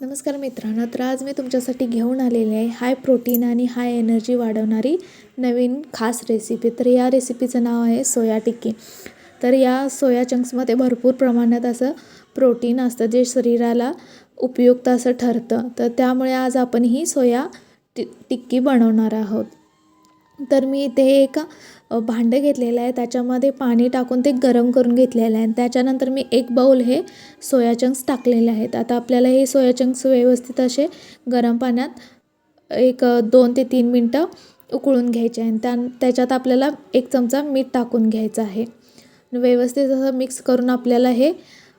नमस्कार मित्रांनो तर आज मी तुमच्यासाठी घेऊन आलेले आहे हाय प्रोटीन आणि हाय एनर्जी वाढवणारी नवीन खास रेसिपी तर या रेसिपीचं नाव आहे सोया टिक्की. तर या सोया चंक्समध्ये भरपूर प्रमाणात असं प्रोटीन असतं जे शरीराला उपयुक्त असं ठरतं. तर त्यामुळे आज आपण ही सोया टि टिक्की बनवणार आहोत. तर मी इथे एक भांडं घेतलेलं आहे. त्याच्यामध्ये पाणी टाकून ते गरम करून घेतलेलं आहे. आणि त्याच्यानंतर मी एक बाऊल हे सोया चंक्स टाकलेले आहेत. आता आपल्याला हे सोया चंक्स व्यवस्थित असे गरम पाण्यात एक दोन ते तीन मिनटं उकळून घ्यायचे आहे आणि त्या त्याच्यात आपल्याला एक चमचा मीठ टाकून घ्यायचं आहे. व्यवस्थित असं मिक्स करून आपल्याला हे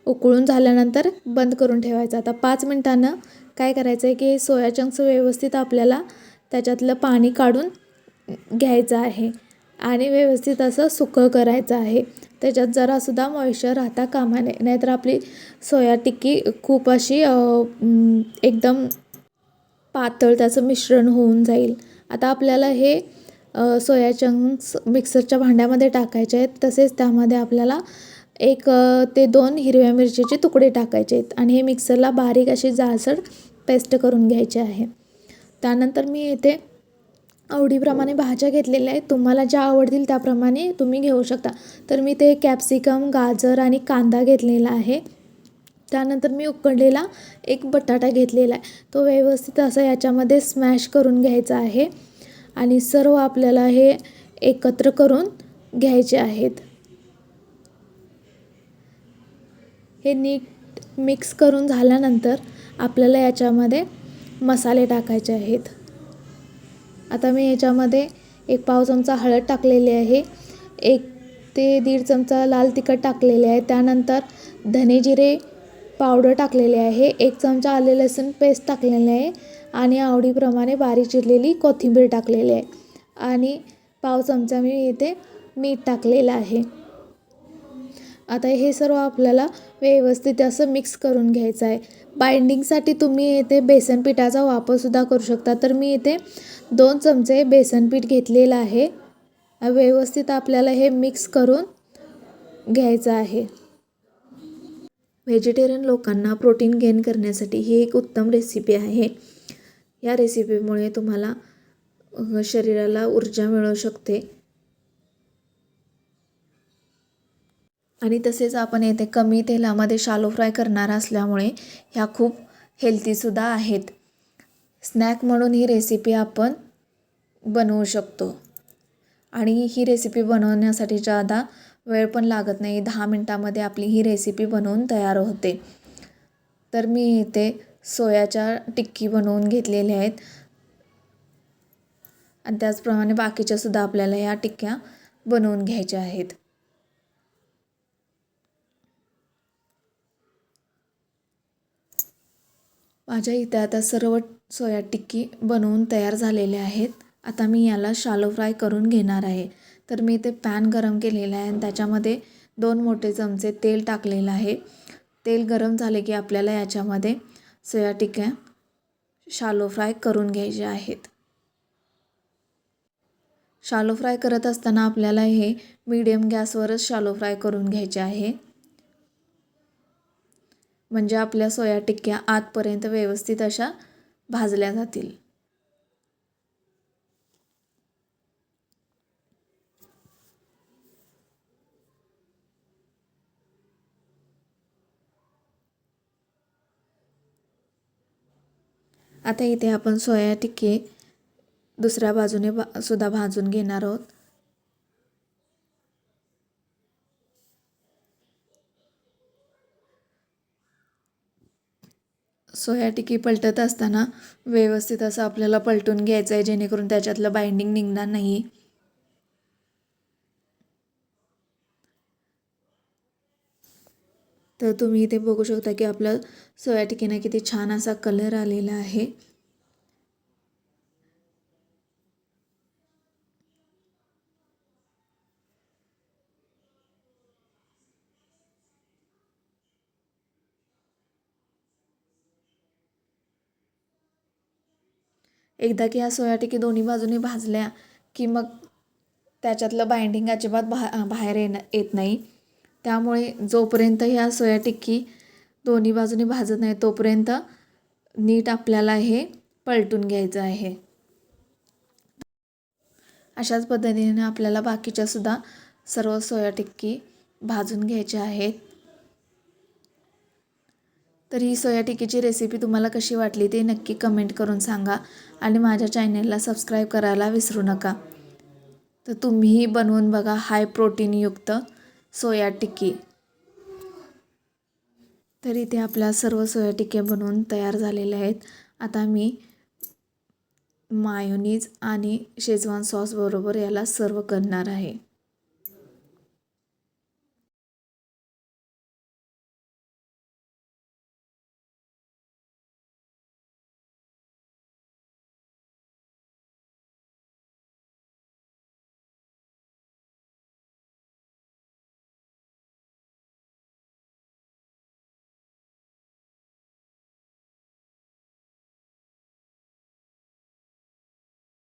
उकळून झाल्यानंतर बंद करून ठेवायचं. आता पाच मिनटानं काय करायचं आहे की सोया चंक्स व्यवस्थित आपल्याला त्याच्यातलं पाणी काढून घ्यायचं आहे. आणि व्यवस्थित असं सुकं करायचं आहे. त्याच्यात जरासुद्धा मॉइश्चर राहता कामा नये. नाहीतर आपली सोया टिक्की खूप अशी एकदम पातळ त्याचं मिश्रण होऊन जाईल. आता आपल्याला हे सोया चंक्स मिक्सरच्या भांड्यामध्ये टाकायचे आहेत. तसेच त्यामध्ये आपल्याला एक ते दोन हिरव्या मिरचीचे तुकडे टाकायचे आहेत. आणि हे मिक्सरला बारीक अशी जाळसर पेस्ट करून घ्यायचे आहे. त्यानंतर मी येथे आवडीप्रमाणे भाज्या घेतलेल्या आहेत. तुम्हाला ज्या आवडतील त्याप्रमाणे तुम्ही घेऊ शकता. तर मी ते कॅप्सिकम गाजर आणि कांदा घेतलेला आहे. त्यानंतर मी उकडलेला एक बटाटा घेतलेला आहे. तो व्यवस्थित असं याच्यामध्ये स्मॅश करून घ्यायचा आहे. आणि सर्व आपल्याला हे एकत्र करून घ्यायचे आहेत. हे नीट मिक्स करून झाल्यानंतर आपल्याला याच्यामध्ये मसाले टाकायचे आहेत. आता मी याच्यामध्ये एक पाव चमचा हळद टाकलेली आहे. एक ते दीड चमचा लाल तिखट टाकलेले आहे. त्यानंतर धने जिरे पावडर टाकलेले आहे. एक चमचा आले लसूण पेस्ट टाकलेले आहे आणि आवडीप्रमाणे बारीक चिरलेली कोथिंबीर टाकलेली आहे. आणि पाव चमचा मी इथे मीठ टाकलेलं आहे. आता हे सर्व आपल्याला व्यवस्थित असं मिक्स करून घ्यायचं आहे. बाइंडिंगसाठी तुम्ही येथे बेसन पिठाचा वापरसुद्धा करू शकता. तर मी इथे दोन चमचे बेसन पीठ घेतलेलं आहे. व्यवस्थित आपल्याला हे मिक्स करून घ्यायचं आहे. व्हेजिटेरियन लोकांना प्रोटीन गेन करण्यासाठी ही एक उत्तम रेसिपी आहे. या रेसिपीमुळे तुम्हाला शरीराला ऊर्जा मिळू शकते. आणि तसेच आपण येथे कमी तेलामध्ये शालो फ्राय करणार असल्यामुळे ह्या खूप हेल्थीसुद्धा आहेत. स्नॅक म्हणून ही रेसिपी आपण बनवू शकतो. आणि ही रेसिपी बनवण्यासाठी जादा वेळ पण लागत नाही दहा मिनटामध्ये आपली ही रेसिपी बनवून तयार होते. तर मी इथे सोयाच्या टिक्की बनवून घेतलेल्या आहेत. आणि त्याचप्रमाणे बाकीच्यासुद्धा आपल्याला ह्या टिक्क्या बनवून घ्यायच्या आहेत. माझ्या इथे आता सर्व सोया टिक्की बनवून तयार झालेले आहेत. आता मी याला शालो फ्राय करून घेणार आहे. तर मी इथे पॅन गरम केलेला आहे आणि त्याच्यामध्ये दोन मोठे चमचे तेल टाकलेलं आहे. तेल गरम झाले की आपल्याला याच्यामध्ये सोया टिक्क्या शालो फ्राय करून घ्यायचे आहेत. शालो फ्राय करत असताना आपल्याला हे मीडियम गॅसवरच शालो फ्राय करून घ्यायचे आहे. म्हणजे आपल्या सोया टिक्क्या आतपर्यंत व्यवस्थित अशा भाजल्या जातील. आता इथे आपण सोया टिक्की दुसऱ्या बाजूने बा सुद्धा भाजून घेणार आहोत. सो ह्या टिकी पलटत असताना व्यवस्थित असं आपल्याला पलटून घ्यायचं आहे जेणेकरून त्याच्यातलं बाइंडिंग निघणार नाही. तर तुम्ही इथे बघू शकता की आपलं सोया टिक्कीना किती छान असा कलर आलेला आहे. एकदा की ह्या सोया टिक्की दोन्ही बाजूनी भाजल्या की मग त्याच्यातलं बाइंडिंग अजिबात बा बाहेर येणं येत नाही. त्यामुळे जोपर्यंत ह्या सोया टिक्की दोन्ही बाजूनी भाजत नाही तोपर्यंत नीट आपल्याला हे पलटून घ्यायचं आहे. अशाच पद्धतीने आपल्याला बाकीच्या सुद्धा सर्व सोया टिक्की भाजून घ्यायच्या आहेत. तर ही सोया टिक्कीची रेसिपी तुम्हाला कशी वाटली ते नक्की कमेंट करून सांगा आणि माझ्या चॅनेलला सबस्क्राईब करायला विसरू नका. तर तुम्हीही बनवून बघा हाय प्रोटीनयुक्त सोया टिक्की. तर इथे आपल्या सर्व सोया टिक्या बनवून तयार झालेल्या आहेत. आता मी मायोनीज आणि शेजवान सॉसबरोबर याला सर्व करणार आहे.